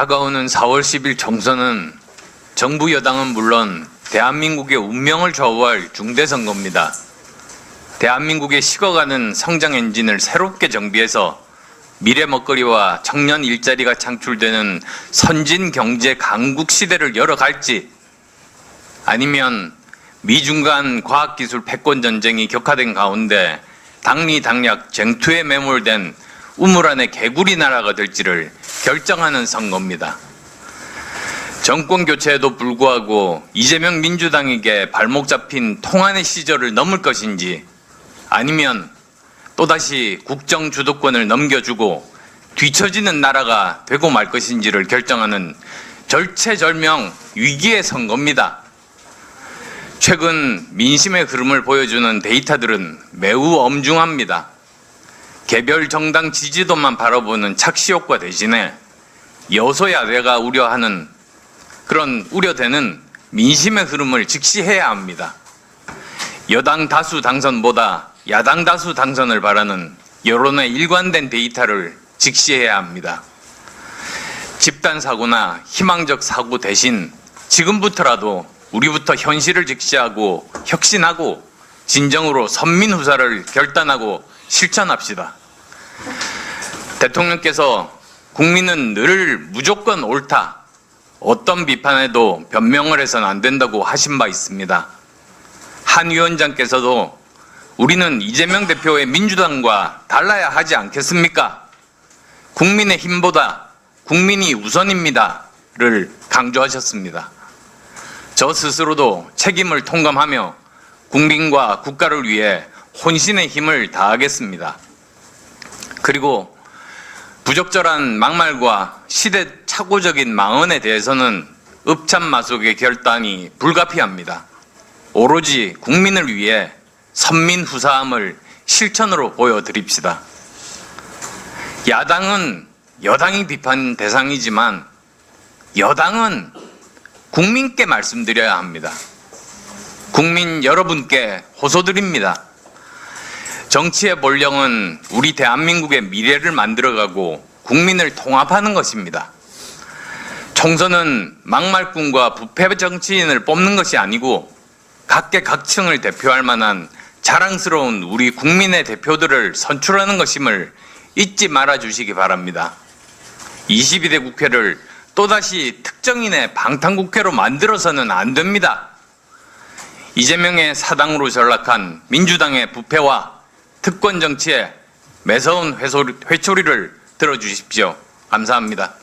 다가오는 4월 10일 총선은 정부 여당은 물론 대한민국의 운명을 좌우할 중대 선거입니다. 대한민국의 식어가는 성장 엔진을 새롭게 정비해서 미래 먹거리와 청년 일자리가 창출되는 선진 경제 강국 시대를 열어갈지 아니면 미중 간 과학기술 패권 전쟁이 격화된 가운데 당리당략 쟁투에 매몰된 우물 안의 개구리 나라가 될지를 결정하는 선거입니다. 정권 교체에도 불구하고 이재명 민주당에게 발목 잡힌 통한의 시절을 넘을 것인지 아니면 또다시 국정 주도권을 넘겨주고 뒤처지는 나라가 되고 말 것인지를 결정하는 절체절명 위기의 선거입니다. 최근 민심의 흐름을 보여주는 데이터들은 매우 엄중합니다. 개별 정당 지지도만 바라보는 착시 효과 대신에 여소야대가 우려하는 그런 우려되는 민심의 흐름을 직시해야 합니다. 여당 다수 당선보다 야당 다수 당선을 바라는 여론의 일관된 데이터를 직시해야 합니다. 집단 사고나 희망적 사고 대신 지금부터라도 우리부터 현실을 직시하고 혁신하고 진정으로 선민 후사를 결단하고 실천합시다. 대통령께서 국민은 늘 무조건 옳다. 어떤 비판에도 변명을 해서는 안 된다고 하신 바 있습니다. 한 위원장께서도 우리는 이재명 대표의 민주당과 달라야 하지 않겠습니까? 국민의 힘보다 국민이 우선입니다를 강조하셨습니다. 저 스스로도 책임을 통감하며 국민과 국가를 위해 혼신의 힘을 다하겠습니다. 그리고 부적절한 막말과 시대착오적인 망언에 대해서는 읍참마속의 결단이 불가피합니다. 오로지 국민을 위해 선민 후사함을 실천으로 보여드립시다. 야당은 여당이 비판 대상이지만 여당은 국민께 말씀드려야 합니다. 국민 여러분께 호소드립니다. 정치의 본령은 우리 대한민국의 미래를 만들어가고 국민을 통합하는 것입니다. 총선은 막말꾼과 부패 정치인을 뽑는 것이 아니고 각계각층을 대표할 만한 자랑스러운 우리 국민의 대표들을 선출하는 것임을 잊지 말아 주시기 바랍니다. 22대 국회를 또다시 특정인의 방탄국회로 만들어서는 안 됩니다. 이재명의 사당으로 전락한 민주당의 부패와 특권 정치에 매서운 회초리를 들어주십시오. 감사합니다.